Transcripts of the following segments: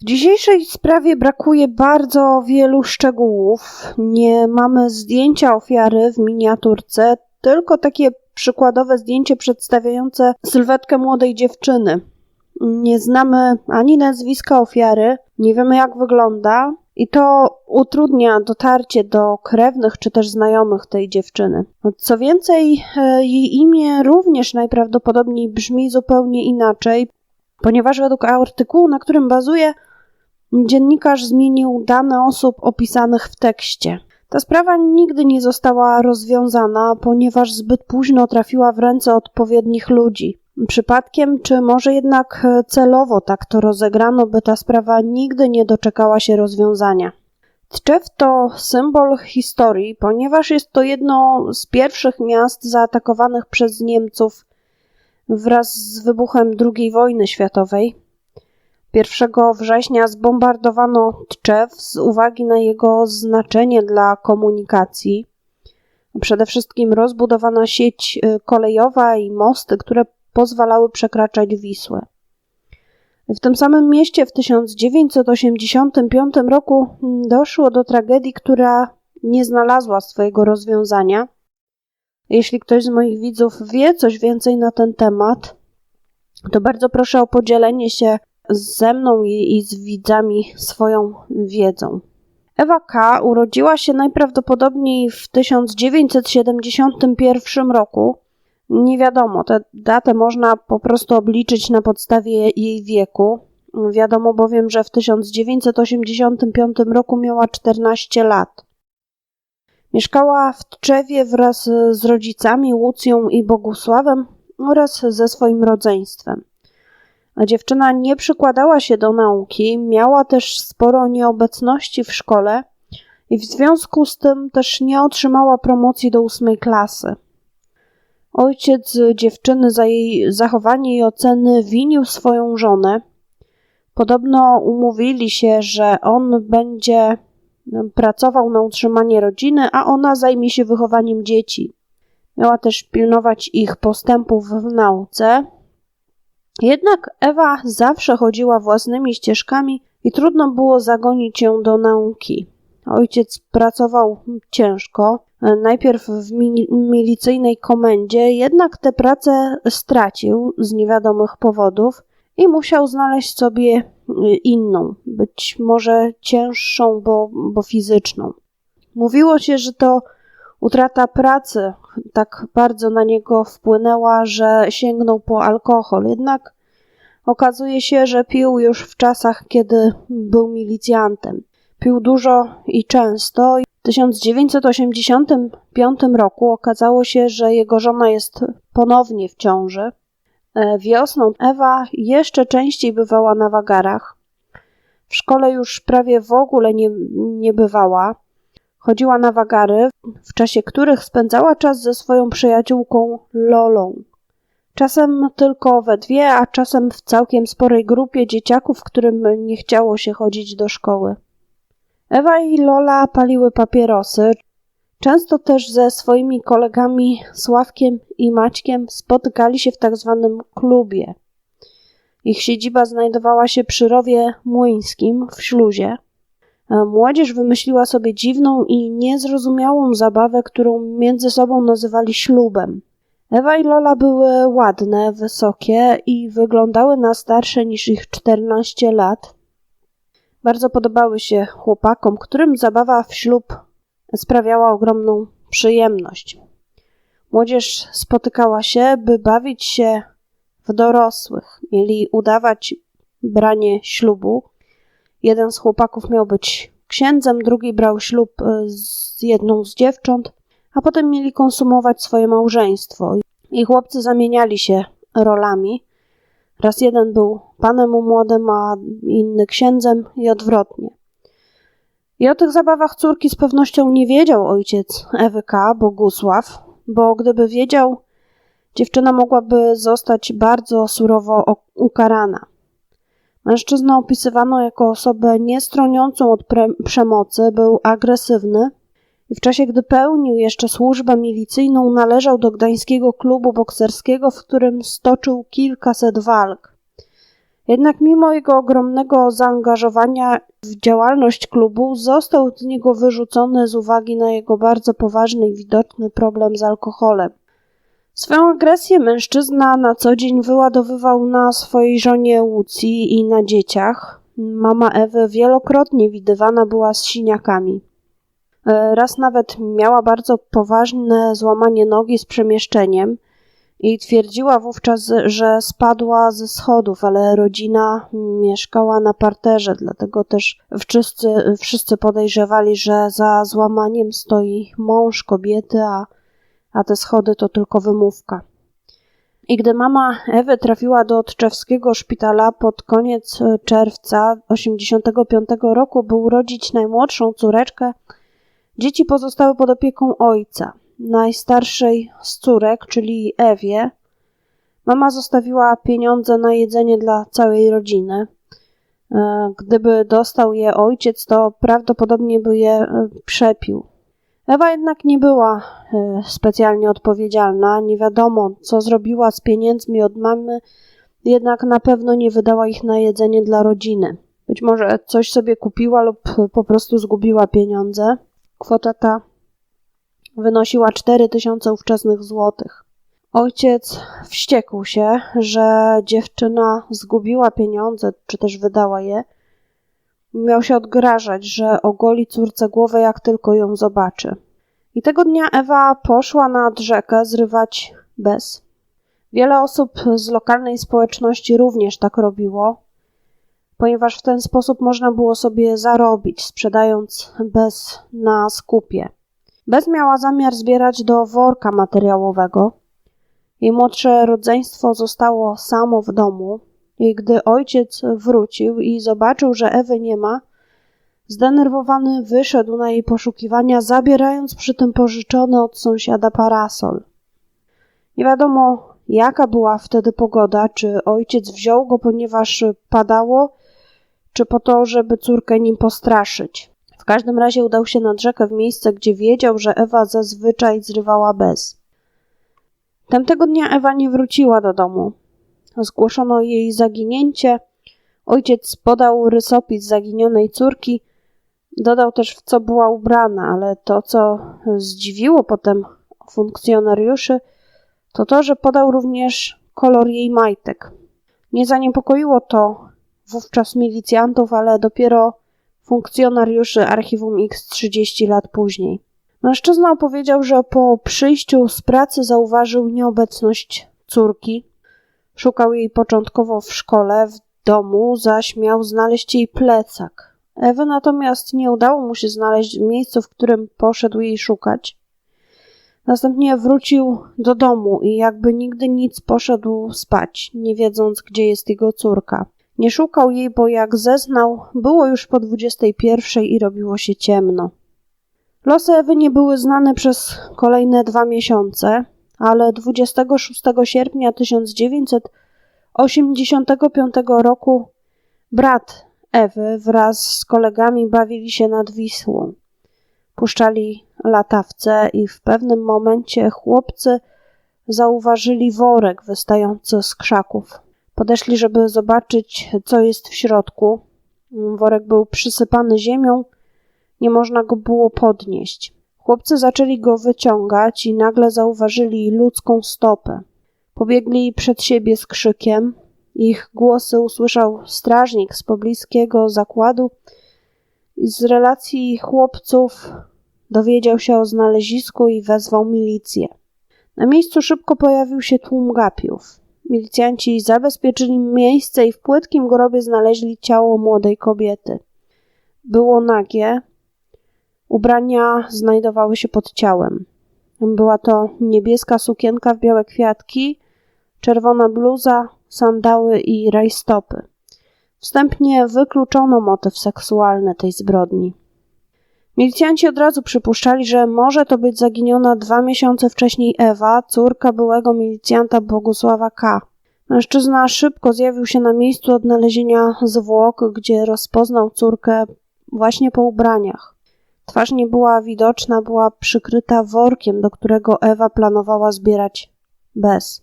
W dzisiejszej sprawie brakuje bardzo wielu szczegółów. Nie mamy zdjęcia ofiary w miniaturce, tylko takie przykładowe zdjęcie przedstawiające sylwetkę młodej dziewczyny. Nie znamy ani nazwiska ofiary, nie wiemy jak wygląda, i to utrudnia dotarcie do krewnych czy też znajomych tej dziewczyny. Co więcej, e, jej imię również najprawdopodobniej brzmi zupełnie inaczej, ponieważ według artykułu, na którym bazuje, dziennikarz zmienił dane osób opisanych w tekście. Ta sprawa nigdy nie została rozwiązana, ponieważ zbyt późno trafiła w ręce odpowiednich ludzi. Przypadkiem, czy może jednak celowo tak to rozegrano, by ta sprawa nigdy nie doczekała się rozwiązania? Tczew to symbol historii, ponieważ jest to jedno z pierwszych miast zaatakowanych przez Niemców wraz z wybuchem II wojny światowej. 1 września zbombardowano Tczew z uwagi na jego znaczenie dla komunikacji. Przede wszystkim rozbudowana sieć y, kolejowa i mosty, które pozwalały przekraczać Wisłę. W tym samym mieście w 1985 roku doszło do tragedii, która nie znalazła swojego rozwiązania. Jeśli ktoś z moich widzów wie coś więcej na ten temat, to bardzo proszę o podzielenie się ze mną i, z widzami swoją wiedzą. Ewa K. urodziła się najprawdopodobniej w 1971 roku nie wiadomo, tę datę można po prostu obliczyć na podstawie jej wieku. Wiadomo bowiem, że w 1985 roku miała 14 lat. Mieszkała w Tczewie wraz z rodzicami Łucją i Bogusławem oraz ze swoim rodzeństwem. Dziewczyna nie przykładała się do nauki, miała też sporo nieobecności w szkole i w związku z tym też nie otrzymała promocji do ósmej klasy. Ojciec dziewczyny za jej zachowanie i oceny winił swoją żonę. Podobno umówili się, że on będzie pracował na utrzymanie rodziny, a ona zajmie się wychowaniem dzieci. Miała też pilnować ich postępów w nauce. Jednak Ewa zawsze chodziła własnymi ścieżkami i trudno było zagonić ją do nauki. Ojciec pracował ciężko, najpierw w milicyjnej komendzie, jednak tę pracę stracił z niewiadomych powodów i musiał znaleźć sobie y, inną, być może cięższą, bo, bo fizyczną. Mówiło się, że to utrata pracy tak bardzo na niego wpłynęła, że sięgnął po alkohol. Jednak okazuje się, że pił już w czasach, kiedy był milicjantem. Pił dużo i często. W 1985 roku okazało się, że jego żona jest ponownie w ciąży. E, wiosną Ewa jeszcze częściej bywała na wagarach. W szkole już prawie w ogóle nie, nie bywała. Chodziła na wagary, w czasie których spędzała czas ze swoją przyjaciółką Lolą. Czasem tylko we dwie, a czasem w całkiem sporej grupie dzieciaków, którym nie chciało się chodzić do szkoły. Ewa i Lola paliły papierosy. Często też ze swoimi kolegami Sławkiem i Maćkiem spotykali się w tak zwanym klubie. Ich siedziba znajdowała się przy rowie młyńskim w śluzie. Młodzież wymyśliła sobie dziwną i niezrozumiałą zabawę, którą między sobą nazywali ślubem. Ewa i Lola były ładne, wysokie i wyglądały na starsze niż ich 14 lat. Bardzo podobały się chłopakom, którym zabawa w ślub sprawiała ogromną przyjemność. Młodzież spotykała się, by bawić się w dorosłych. Mieli udawać branie ślubu. Jeden z chłopaków miał być księdzem, drugi brał ślub e, z jedną z dziewcząt, a potem mieli konsumować swoje małżeństwo. I chłopcy zamieniali się rolami. Raz jeden był panem młodym, a inny księdzem i odwrotnie. I o tych zabawach córki z pewnością nie wiedział ojciec Ewy K., Bogusław, bo gdyby wiedział, dziewczyna mogłaby zostać bardzo surowo ukarana. Mężczyzna opisywano jako osobę niestroniącą od przemocy, był agresywny i w czasie, gdy pełnił jeszcze służbę milicyjną, należał do gdańskiego klubu bokserskiego, w którym stoczył kilkaset walk. Jednak mimo jego ogromnego zaangażowania w działalność klubu, został z niego wyrzucony z uwagi na jego bardzo poważny i widoczny problem z alkoholem. Swoją agresję mężczyzna na co dzień wyładowywał na swojej żonie Łucji i na dzieciach. Mama Ewy wielokrotnie widywana była z siniakami. E, raz nawet miała bardzo poważne złamanie nogi z przemieszczeniem i twierdziła wówczas, że spadła ze schodów, ale rodzina mieszkała na parterze, dlatego też wszyscy, wszyscy podejrzewali, że za złamaniem stoi mąż kobiety, a, a te schody to tylko wymówka. I gdy mama Ewy trafiła do Tczewskiego szpitala pod koniec czerwca 1985 roku, by urodzić najmłodszą córeczkę, dzieci pozostały pod opieką ojca najstarszej z córek, czyli Ewie, mama zostawiła pieniądze na jedzenie dla całej rodziny. E, gdyby dostał je ojciec, to prawdopodobnie by je e, przepił. Ewa jednak nie była e, specjalnie odpowiedzialna, nie wiadomo co zrobiła z pieniędzmi od mamy, jednak na pewno nie wydała ich na jedzenie dla rodziny. Być może coś sobie kupiła lub po prostu zgubiła pieniądze. Kwota ta wynosiła 4000 ówczesnych złotych. Ojciec wściekł się, że dziewczyna zgubiła pieniądze, czy też wydała je. Miał się odgrażać, że ogoli córce głowę, jak tylko ją zobaczy. I tego dnia Ewa poszła nad rzekę zrywać bez. Wiele osób z lokalnej społeczności również tak robiło, ponieważ w ten sposób można było sobie zarobić, sprzedając bez na skupie. Bez miała zamiar zbierać do worka materiałowego. Jej młodsze rodzeństwo zostało samo w domu i gdy ojciec wrócił i zobaczył, że Ewy nie ma, zdenerwowany wyszedł na jej poszukiwania, zabierając przy tym pożyczony od sąsiada parasol. Nie wiadomo, jaka była wtedy pogoda, czy ojciec wziął go, ponieważ padało, czy po to, żeby córkę nim postraszyć każdym razie udał się nad rzekę w miejsce, gdzie wiedział, że Ewa zazwyczaj zrywała bez. Tamtego dnia Ewa nie wróciła do domu. Zgłoszono jej zaginięcie. Ojciec podał rysopis zaginionej córki. Dodał też, w co była ubrana, ale to, co zdziwiło potem funkcjonariuszy, to to, że podał również kolor jej majtek. Nie zaniepokoiło to wówczas milicjantów, ale dopiero funkcjonariuszy Archiwum X 30 lat później. Mężczyzna opowiedział, że po przyjściu z pracy zauważył nieobecność córki. Szukał jej początkowo w szkole, w domu, zaś miał znaleźć jej plecak. Ewy natomiast nie udało mu się znaleźć w miejscu, w którym poszedł jej szukać. Następnie wrócił do domu i jakby nigdy nic poszedł spać, nie wiedząc, gdzie jest jego córka. Nie szukał jej, bo jak zeznał, było już po dwudziestej pierwszej i robiło się ciemno. Losy Ewy nie były znane przez kolejne dwa miesiące, ale 26 sierpnia 1985 roku brat Ewy wraz z kolegami bawili się nad Wisłą. Puszczali latawce i w pewnym momencie chłopcy zauważyli worek wystający z krzaków. Podeszli, żeby zobaczyć, co jest w środku. Worek był przysypany ziemią, nie można go było podnieść. Chłopcy zaczęli go wyciągać i nagle zauważyli ludzką stopę. Pobiegli przed siebie z krzykiem. Ich głosy usłyszał strażnik z pobliskiego zakładu i z relacji chłopców dowiedział się o znalezisku i wezwał milicję. Na miejscu szybko pojawił się tłum gapiów. Milicjanci zabezpieczyli miejsce i w płytkim grobie znaleźli ciało młodej kobiety. Było nagie, ubrania znajdowały się pod ciałem. Była to niebieska sukienka w białe kwiatki, czerwona bluza, sandały i rajstopy. Wstępnie wykluczono motyw seksualny tej zbrodni. Milicjanci od razu przypuszczali, że może to być zaginiona dwa miesiące wcześniej Ewa, córka byłego milicjanta Bogusława K. Mężczyzna szybko zjawił się na miejscu odnalezienia zwłok, gdzie rozpoznał córkę właśnie po ubraniach. Twarz nie była widoczna, była przykryta workiem, do którego Ewa planowała zbierać bez.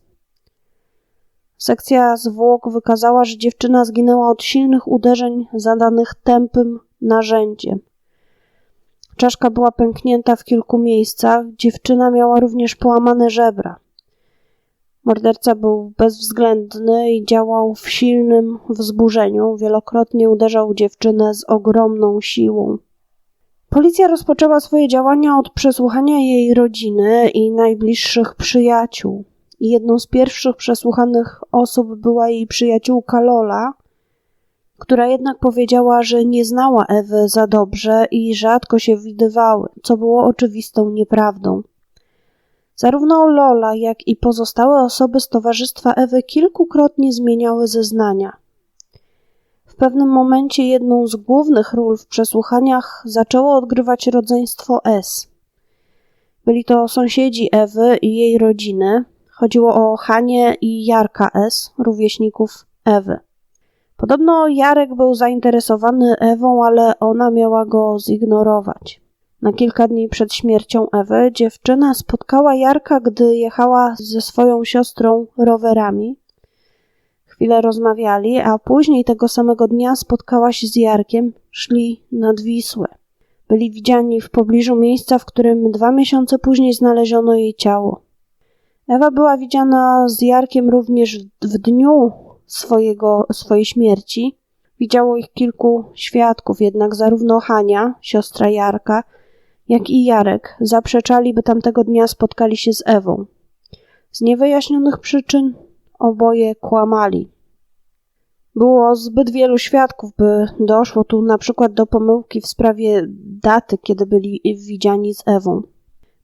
Sekcja zwłok wykazała, że dziewczyna zginęła od silnych uderzeń zadanych tępym narzędziem. Czaszka była pęknięta w kilku miejscach, dziewczyna miała również połamane żebra. Morderca był bezwzględny i działał w silnym wzburzeniu. Wielokrotnie uderzał dziewczynę z ogromną siłą. Policja rozpoczęła swoje działania od przesłuchania jej rodziny i najbliższych przyjaciół. Jedną z pierwszych przesłuchanych osób była jej przyjaciółka Lola, która jednak powiedziała, że nie znała Ewy za dobrze i rzadko się widywały, co było oczywistą nieprawdą. Zarówno Lola, jak i pozostałe osoby z towarzystwa Ewy kilkukrotnie zmieniały zeznania. W pewnym momencie jedną z głównych ról w przesłuchaniach zaczęło odgrywać rodzeństwo S. Byli to sąsiedzi Ewy i jej rodziny. Chodziło o Hanie i Jarka S., rówieśników Ewy. Podobno Jarek był zainteresowany Ewą, ale ona miała go zignorować. Na kilka dni przed śmiercią Ewy dziewczyna spotkała Jarka, gdy jechała ze swoją siostrą rowerami. Chwilę rozmawiali, a później tego samego dnia spotkała się z Jarkiem, szli nad Wisłę. Byli widziani w pobliżu miejsca, w którym dwa miesiące później znaleziono jej ciało. Ewa była widziana z Jarkiem również w dniu swojego, swojej śmierci. Widziało ich kilku świadków, jednak zarówno Hania, siostra Jarka, jak i Jarek zaprzeczali, by tamtego dnia spotkali się z Ewą. Z niewyjaśnionych przyczyn oboje kłamali. Było zbyt wielu świadków, by doszło tu na przykład do pomyłki w sprawie daty, kiedy byli widziani z Ewą.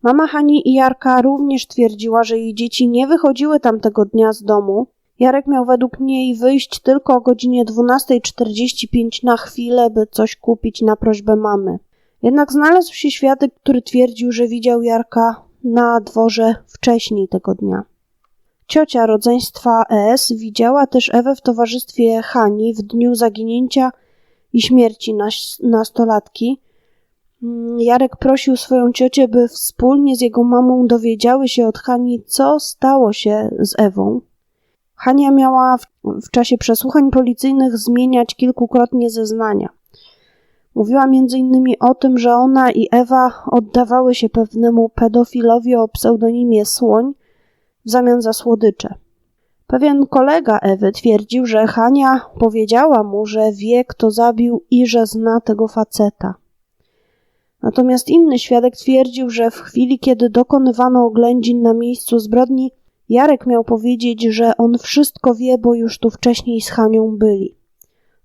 Mama Hani i Jarka również twierdziła, że jej dzieci nie wychodziły tamtego dnia z domu. Jarek miał według niej wyjść tylko o godzinie 12.45 na chwilę, by coś kupić na prośbę mamy. Jednak znalazł się świadek, który twierdził, że widział Jarka na dworze wcześniej tego dnia. Ciocia rodzeństwa ES widziała też Ewę w towarzystwie Hani w dniu zaginięcia i śmierci nastolatki. Mm, Jarek prosił swoją ciocię, by wspólnie z jego mamą dowiedziały się od Hani, co stało się z Ewą. Hania miała w, w czasie przesłuchań policyjnych zmieniać kilkukrotnie zeznania. Mówiła innymi o tym, że ona i Ewa oddawały się pewnemu pedofilowi o pseudonimie Słoń w zamian za słodycze. Pewien kolega Ewy twierdził, że Hania powiedziała mu, że wie, kto zabił i że zna tego faceta. Natomiast inny świadek twierdził, że w chwili, kiedy dokonywano oględzin na miejscu zbrodni, Jarek miał powiedzieć, że on wszystko wie, bo już tu wcześniej z Hanią byli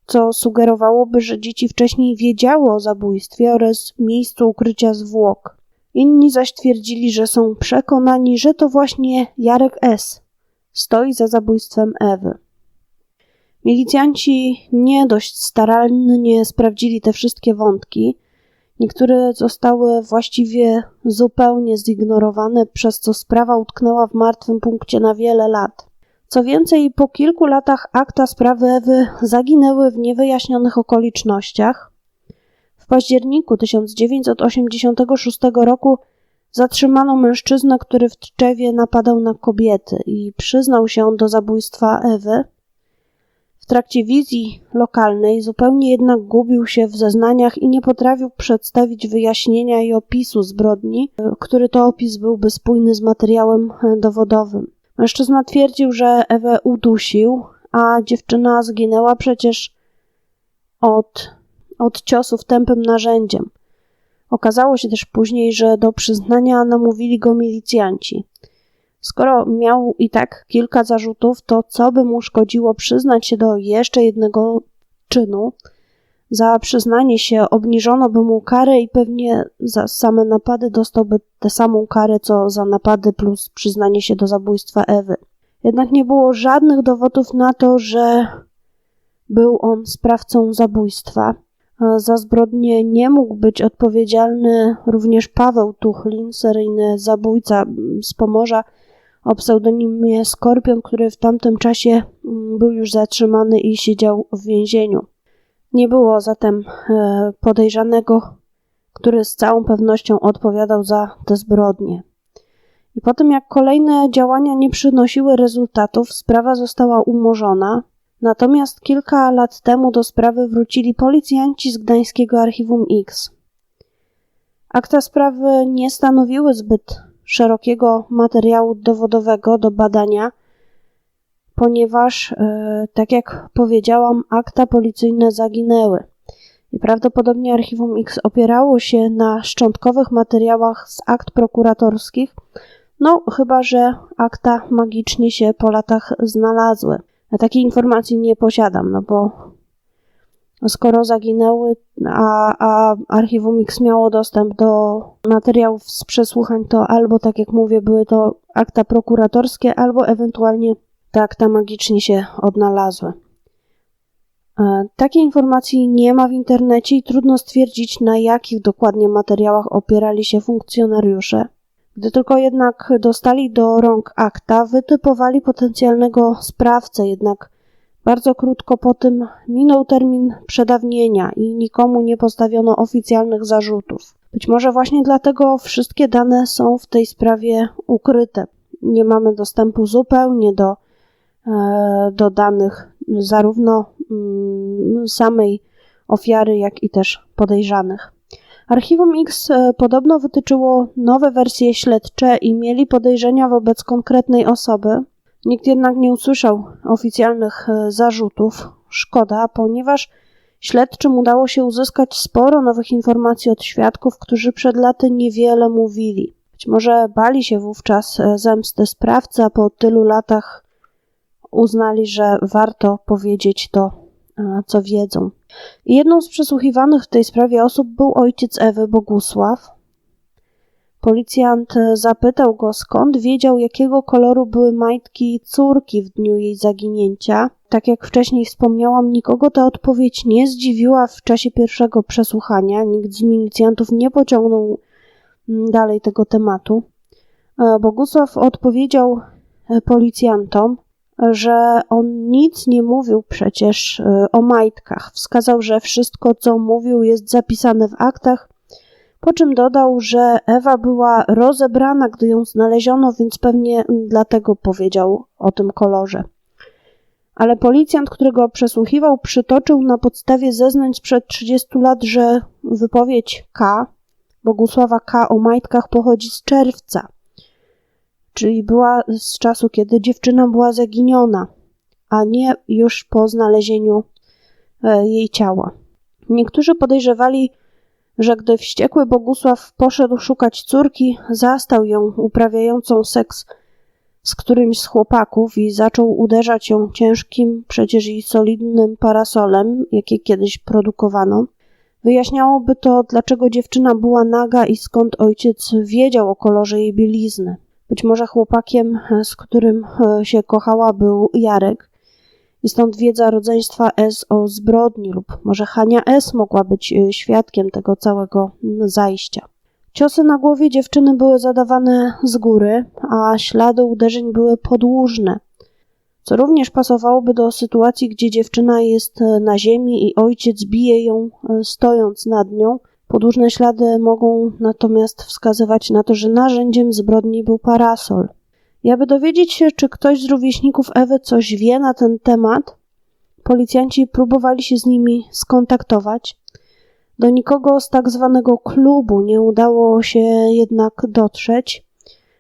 co sugerowałoby, że dzieci wcześniej wiedziały o zabójstwie oraz miejscu ukrycia zwłok. Inni zaś twierdzili, że są przekonani, że to właśnie Jarek S. stoi za zabójstwem Ewy. Milicjanci nie dość starannie sprawdzili te wszystkie wątki. Niektóre zostały właściwie zupełnie zignorowane, przez co sprawa utknęła w martwym punkcie na wiele lat. Co więcej, po kilku latach akta sprawy Ewy zaginęły w niewyjaśnionych okolicznościach. W październiku 1986 roku zatrzymano mężczyznę, który w Tczewie napadał na kobiety i przyznał się do zabójstwa Ewy. W trakcie wizji lokalnej zupełnie jednak gubił się w zeznaniach i nie potrafił przedstawić wyjaśnienia i opisu zbrodni, który to opis byłby spójny z materiałem dowodowym. Mężczyzna twierdził, że Ewę udusił, a dziewczyna zginęła przecież od, od ciosów tępym narzędziem. Okazało się też później, że do przyznania namówili go milicjanci. Skoro miał i tak kilka zarzutów, to co by mu szkodziło przyznać się do jeszcze jednego czynu, za przyznanie się obniżono by mu karę i pewnie za same napady dostałby tę samą karę co za napady plus przyznanie się do zabójstwa Ewy. Jednak nie było żadnych dowodów na to, że był on sprawcą zabójstwa. Za zbrodnię nie mógł być odpowiedzialny również Paweł Tuchlin, seryjny zabójca z Pomorza o pseudonimie Skorpion, który w tamtym czasie był już zatrzymany i siedział w więzieniu. Nie było zatem e, podejrzanego, który z całą pewnością odpowiadał za te zbrodnie. I po tym, jak kolejne działania nie przynosiły rezultatów, sprawa została umorzona. Natomiast kilka lat temu do sprawy wrócili policjanci z Gdańskiego Archiwum X. Akta sprawy nie stanowiły zbyt szerokiego materiału dowodowego do badania, ponieważ, e, tak jak powiedziałam, akta policyjne zaginęły. I prawdopodobnie Archiwum X opierało się na szczątkowych materiałach z akt prokuratorskich, no chyba że akta magicznie się po latach znalazły. Takiej informacji nie posiadam, no bo skoro zaginęły, a, a Archiwum X miało dostęp do materiałów z przesłuchań, to albo, tak jak mówię, były to akta prokuratorskie, albo ewentualnie te akta magicznie się odnalazły. E, takiej informacji nie ma w internecie i trudno stwierdzić, na jakich dokładnie materiałach opierali się funkcjonariusze. Gdy tylko jednak dostali do rąk akta, wytypowali potencjalnego sprawcę, jednak bardzo krótko po tym minął termin przedawnienia i nikomu nie postawiono oficjalnych zarzutów. Być może właśnie dlatego wszystkie dane są w tej sprawie ukryte. Nie mamy dostępu zupełnie do, e, do danych zarówno mm, samej ofiary, jak i też podejrzanych. Archiwum X e, podobno wytyczyło nowe wersje śledcze i mieli podejrzenia wobec konkretnej osoby. Nikt jednak nie usłyszał oficjalnych e, zarzutów. Szkoda, ponieważ śledczym udało się uzyskać sporo nowych informacji od świadków, którzy przed laty niewiele mówili. Być może bali się wówczas e, zemsty sprawcy, a po tylu latach uznali, że warto powiedzieć to, co wiedzą. Jedną z przesłuchiwanych w tej sprawie osób był ojciec Ewy Bogusław. Policjant e, zapytał go, skąd wiedział, jakiego koloru były majtki córki w dniu jej zaginięcia. Tak jak wcześniej wspomniałam, nikogo ta odpowiedź nie zdziwiła w czasie pierwszego przesłuchania. Nikt z milicjantów nie pociągnął mm, dalej tego tematu. E, Bogusław odpowiedział e, policjantom, że on nic nie mówił przecież y, o majtkach. Wskazał, że wszystko, co mówił, jest zapisane w aktach, po czym dodał, że Ewa była rozebrana, gdy ją znaleziono, więc pewnie dlatego powiedział o tym kolorze. Ale policjant, którego przesłuchiwał, przytoczył na podstawie zeznań sprzed 30 lat, że wypowiedź K, Bogusława K o majtkach pochodzi z czerwca czyli była z czasu, kiedy dziewczyna była zaginiona, a nie już po znalezieniu e, jej ciała. Niektórzy podejrzewali, że gdy wściekły Bogusław poszedł szukać córki, zastał ją uprawiającą seks z którymś z chłopaków i zaczął uderzać ją ciężkim, przecież i solidnym parasolem, jakie kiedyś produkowano. Wyjaśniałoby to, dlaczego dziewczyna była naga i skąd ojciec wiedział o kolorze jej bielizny. Być może chłopakiem, e, z którym e, się kochała, był Jarek. I stąd wiedza rodzeństwa S o zbrodni, lub może Hania S mogła być e, świadkiem tego całego zajścia. Ciosy na głowie dziewczyny były zadawane z góry, a ślady uderzeń były podłużne, co również pasowałoby do sytuacji, gdzie dziewczyna jest na ziemi i ojciec bije ją stojąc nad nią, Podłużne ślady mogą natomiast wskazywać na to, że narzędziem zbrodni był parasol. I aby dowiedzieć się, czy ktoś z rówieśników Ewy coś wie na ten temat, policjanci próbowali się z nimi skontaktować. Do nikogo z tak zwanego klubu nie udało się jednak dotrzeć,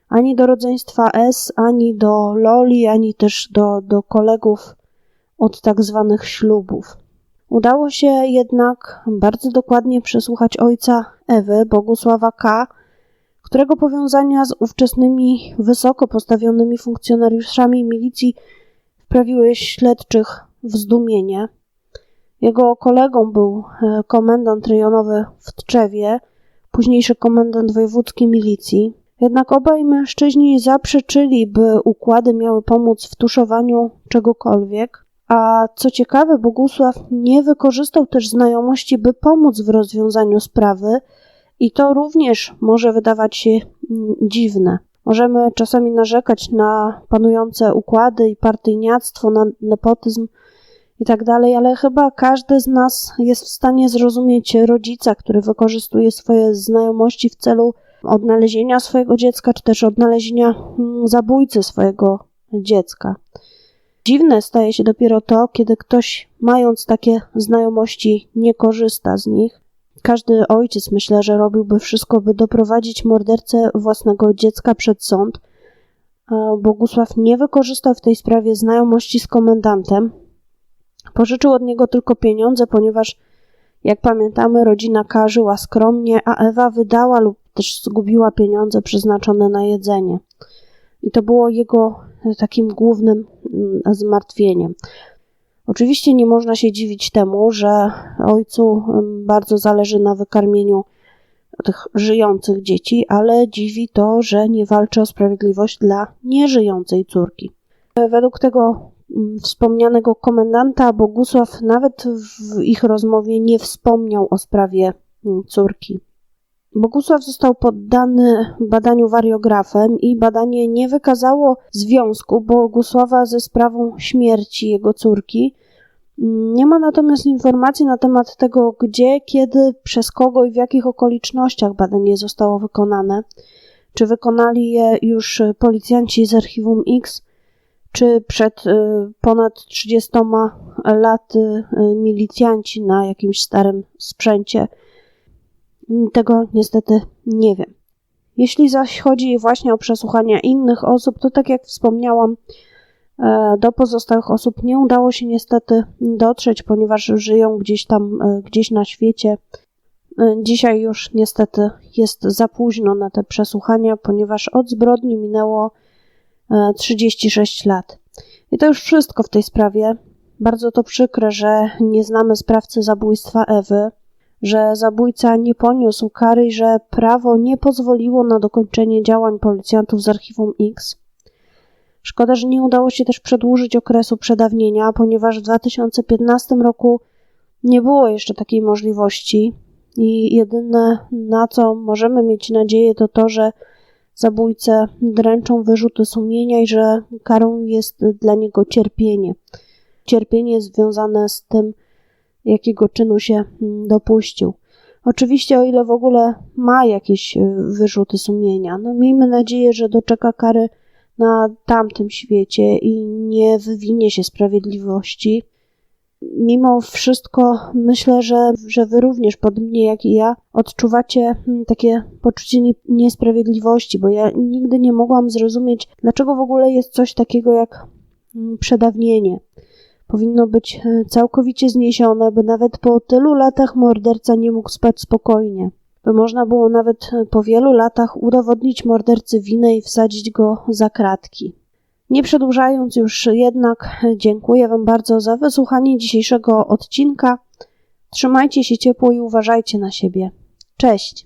ani do rodzeństwa S, ani do Loli, ani też do, do kolegów od tak zwanych ślubów. Udało się jednak bardzo dokładnie przesłuchać ojca Ewy, Bogusława K., którego powiązania z ówczesnymi wysoko postawionymi funkcjonariuszami milicji wprawiły śledczych w zdumienie. Jego kolegą był e, komendant rejonowy w Tczewie, późniejszy komendant wojewódzki milicji. Jednak obaj mężczyźni zaprzeczyli, by układy miały pomóc w tuszowaniu czegokolwiek. A co ciekawe, Bogusław nie wykorzystał też znajomości, by pomóc w rozwiązaniu sprawy, i to również może wydawać się mm, dziwne. Możemy czasami narzekać na panujące układy i partyjniactwo, na nepotyzm i tak ale chyba każdy z nas jest w stanie zrozumieć rodzica, który wykorzystuje swoje znajomości w celu odnalezienia swojego dziecka, czy też odnalezienia mm, zabójcy swojego dziecka. Dziwne staje się dopiero to, kiedy ktoś, mając takie znajomości, nie korzysta z nich. Każdy ojciec myślę, że robiłby wszystko, by doprowadzić mordercę własnego dziecka przed sąd. Bogusław nie wykorzystał w tej sprawie znajomości z komendantem. Pożyczył od niego tylko pieniądze, ponieważ, jak pamiętamy, rodzina karzyła skromnie, a Ewa wydała lub też zgubiła pieniądze przeznaczone na jedzenie. I to było jego takim głównym mm, zmartwieniem. Oczywiście nie można się dziwić temu, że ojcu mm, bardzo zależy na wykarmieniu tych żyjących dzieci, ale dziwi to, że nie walczy o sprawiedliwość dla nieżyjącej córki. Według tego mm, wspomnianego komendanta Bogusław nawet w ich rozmowie nie wspomniał o sprawie córki. Bogusław został poddany badaniu wariografem i badanie nie wykazało związku Bogusława ze sprawą śmierci jego córki. Nie ma natomiast informacji na temat tego, gdzie, kiedy, przez kogo i w jakich okolicznościach badanie zostało wykonane. Czy wykonali je już policjanci z archiwum X, czy przed y, ponad 30 laty y, milicjanci na jakimś starym sprzęcie tego niestety nie wiem. Jeśli zaś chodzi właśnie o przesłuchania innych osób, to tak jak wspomniałam, e, do pozostałych osób nie udało się niestety dotrzeć, ponieważ żyją gdzieś tam, e, gdzieś na świecie. E, dzisiaj już niestety jest za późno na te przesłuchania, ponieważ od zbrodni minęło 36 lat. I to już wszystko w tej sprawie. Bardzo to przykre, że nie znamy sprawcy zabójstwa Ewy że zabójca nie poniósł kary i że prawo nie pozwoliło na dokończenie działań policjantów z archiwum X. Szkoda, że nie udało się też przedłużyć okresu przedawnienia, ponieważ w 2015 roku nie było jeszcze takiej możliwości i jedyne na co możemy mieć nadzieję to to, że zabójcę dręczą wyrzuty sumienia i że karą jest dla niego cierpienie. Cierpienie związane z tym, jakiego czynu się mm, dopuścił. Oczywiście, o ile w ogóle ma jakieś y, wyrzuty sumienia, no miejmy nadzieję, że doczeka kary na tamtym świecie i nie wywinie się sprawiedliwości. Mimo wszystko myślę, że, że wy również, podobnie jak i ja, odczuwacie mm, takie poczucie niesprawiedliwości, bo ja nigdy nie mogłam zrozumieć, dlaczego w ogóle jest coś takiego jak mm, przedawnienie powinno być e, całkowicie zniesione, by nawet po tylu latach morderca nie mógł spać spokojnie. By można było nawet e, po wielu latach udowodnić mordercy winę i wsadzić go za kratki. Nie przedłużając już jednak, e, dziękuję Wam bardzo za wysłuchanie dzisiejszego odcinka. Trzymajcie się ciepło i uważajcie na siebie. Cześć!